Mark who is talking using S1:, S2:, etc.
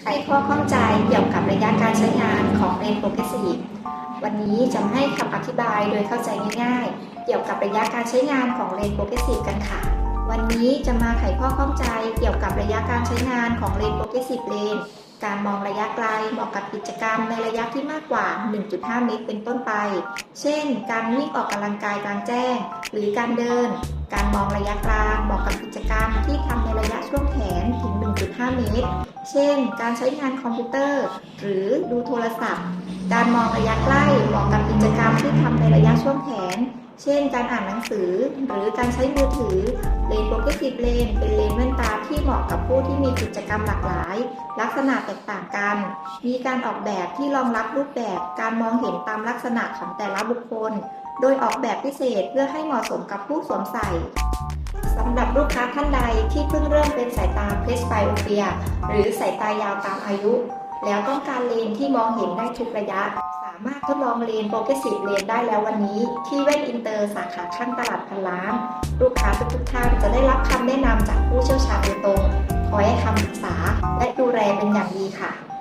S1: ไขข้อข้องใจเกี่ยวกับระยะการใช้งานของเลนโปรเกรสซีฟวันนี้จะให้คำอธิบายโดยเข้าใจง่ายๆ เกี่ยวกับระยะการใช้งานของเลนโปรเกรสซีฟกันค่ะ วันนี้จะมาไขข้อข้องใจเกี่ยวกับระยะการใช้งานของเลนโปรเกรสซีฟเลนการมองระยะไกลเหมาะกับกิจกรรมในระยะที่มากกว่า 1.5 เมตรเป็นต้นไป เช่น การวิ่งออกกำลังกายกลางแจ้ง หรือการเดิน การมองระยะกลางเหมาะกับ 5 เมตร เช่น การใช้งานคอมพิวเตอร์ หรือดูโทรศัพท์ การมองระยะใกล้เหมาะกับกิจกรรมที่ทำในระยะช่วงแขน เช่น การอ่านหนังสือ หรือการใช้มือถือ เลนโปรเกัสติดเลนเป็นเลนแว่นตาที่เหมาะกับผู้ที่มีกิจกรรมหลากหลาย ลักษณะแตกต่างกัน มีการออกแบบที่รองรับรูปแบบ การมองเห็นตามลักษณะของแต่ละบุคคล โดยออกแบบพิเศษเพื่อให้เหมาะสมกับผู้สวมใส่ สำหรับลูกค้าท่านใดที่เพิ่งเริ่มเป็นสายตาเพสไบโอเปีย หรือสายตายาวตามอายุ แล้วต้องการเลนที่มองเห็นได้ทุกระยะ สามารถทดลองเลนโปรเกรสซีฟเลนได้แล้ววันนี้ ที่เวทอินเตอร์สาขาข้างตลาดพล้าน ลูกค้าทุกท่านจะได้รับคำแนะนำจากผู้เชี่ยวชาญโดยตรงคอยให้คำปรึกษาและดูแลเป็นอย่างดีค่ะ